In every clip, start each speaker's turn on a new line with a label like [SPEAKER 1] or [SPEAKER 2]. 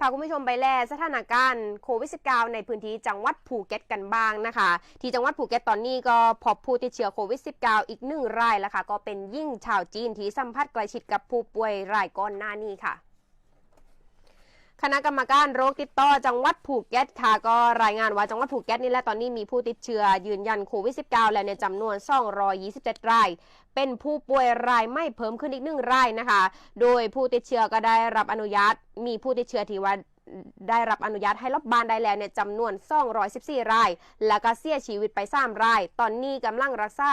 [SPEAKER 1] พาคุณผู้ชมไปแลสถานการณ์โควิด -19 ในพื้นที่จังหวัดภูเก็ตกันบ้างนะคะ ที่จังหวัดภูเก็ตตอนนี้ก็พบผู้ติดเชื้อโควิด -19 อีกหนึ่งรายแล้วค่ะ ก็เป็นยิ่งชาวจีนที่สัมผัสใกล้ชิดกับผู้ป่วยรายก่อนหน้านี้ค่ะ คณะกรรมการโรคติดต่อจังหวัดภูเก็ตค่ะ ก็รายงานว่าจังหวัดภูเก็ตนี่แหละตอนนี้มีผู้ติดเชื้อยืนยันโควิด -19 แล้วในจำนวน 227 ราย เป็นผู้ป่วยรายไม่เพิ่มขึ้นอีกหนึ่งรายนะคะ โดยผู้ติดเชื้อก็ได้รับอนุญาต มีผู้ติดเชื้อที่ว่า ได้รับอนุญาตให้รับบานได้แล้วเนี่ยจำนวน 214 ราย แล้วก็เสียชีวิตไป 3 ราย ตอนนี้กำลังรักษา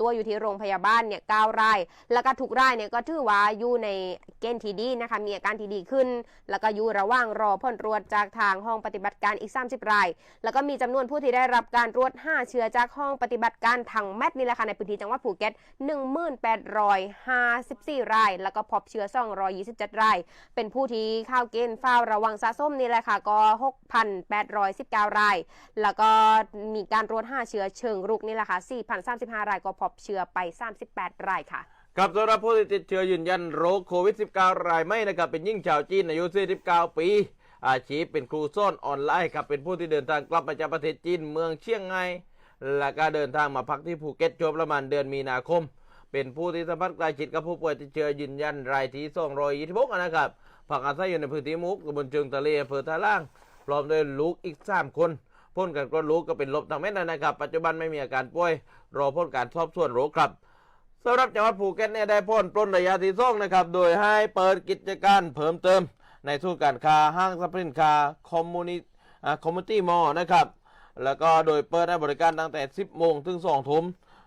[SPEAKER 1] ตัวอยู่ที่โรงพยาบาลเนี่ย9ราย แล้วก็ทุกรายเนี่ยก็ถือว่าอยู่ในเกณฑ์ที่ดีนะคะ มีอาการที่ดีขึ้น แล้วก็อยู่ระหว่างรอผลตรวจจากทางห้องปฏิบัติการอีก 30 ราย แล้วก็มีจำนวนผู้ที่ได้รับการตรวจ 5 เชื้อจากห้องปฏิบัติการทางแมทนี่แหละค่ะในพื้นที่จังหวัดภูเก็ต 1854 ราย แล้วก็พบเชื้อ 227 ราย เป็นผู้ที่เข้าเกณฑ์เฝ้าระวังสะส้มนี่แหละค่ะก็ 6,819 ราย แล้วก็มีการรวจ5เชื้อเชิงรุกนี่แหละค่ะ4,035 รายก็พบเชื้อไป 38 รายค่ะ
[SPEAKER 2] ครับสำหรับผู้ติดเชื้อยืนยันโรคโควิด -19 รายไม่นะครับเป็นยิ่งชาวจีนอายุ 49 ปี อาชีพเป็นครูซ่อนออนไลน์ครับเป็นผู้ที่เดินทางกลับมาจากประเทศจีนเมืองเชียงไฮ้และก็เดินทางมาพักที่ภูเก็ตช่วงประมาณเดือนมีนาคม เป็นผู้ที่สัมผัสใกล้ชิดกับผู้ป่วยติดเชื้อยืนยันรายที่226นะครับพักอาศัยอยู่ในพื้นที่มุกบลเชิงทะเลอำเภอท่าล่างพร้อมด้วยลูกอีก3คนพ้นการกรดลูกก็เป็นลบทางเม็ดนะครับ ปัจจุบันไม่มีอาการป่วย รอพ้นการสอบสวนโรคครับสำหรับจังหวัดภูเก็ตเนี่ยได้พ้นปล้นระยะที่สองนะครับ โดยให้เปิดกิจการเพิ่มเติม ในทุกการค้าห้างสรรพสินค้าคอมมูนิคอมมูนิตี้มอลนะครับ แล้วก็โดยเปิดให้บริการตั้งแต่ 10 โมงถึง 2 ทุ่ม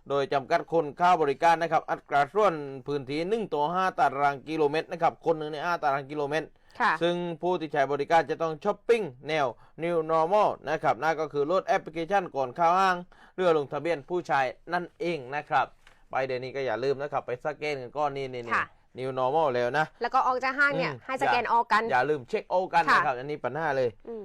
[SPEAKER 2] โดยจำกัดคนเข้าบริการนะครับ อัตราส่วนพื้นที่ 1 ต่อ 5 ตารางกิโลเมตรนะครับ คนหนึ่งใน 5 ตารางกิโลเมตร
[SPEAKER 1] ค่ะ
[SPEAKER 2] ซึ่งผู้ที่ใช้บริการจะต้องช้อปปิ้งแนว New Normal นะครับ นั่นก็คือโหลดแอปพลิเคชันก่อนเข้าห้างเรือลงทะเบียนผู้ใช้นั่นเองนะครับ ไปเดี๋ยวนี้ก็อย่าลืมนะครับ ไปสแกนกันก้อนนี่นี่นี่
[SPEAKER 1] ค่ะ
[SPEAKER 2] New Normal แล้วนะ
[SPEAKER 1] แล้วก็ออกจากห้างเนี่ย
[SPEAKER 2] อืม
[SPEAKER 1] ให้สแกนออกกัน
[SPEAKER 2] อย่าลืมเช็คโอกัน
[SPEAKER 1] ค่ะ
[SPEAKER 2] นะครับ อันนี้ปัญหาเลย
[SPEAKER 1] อืม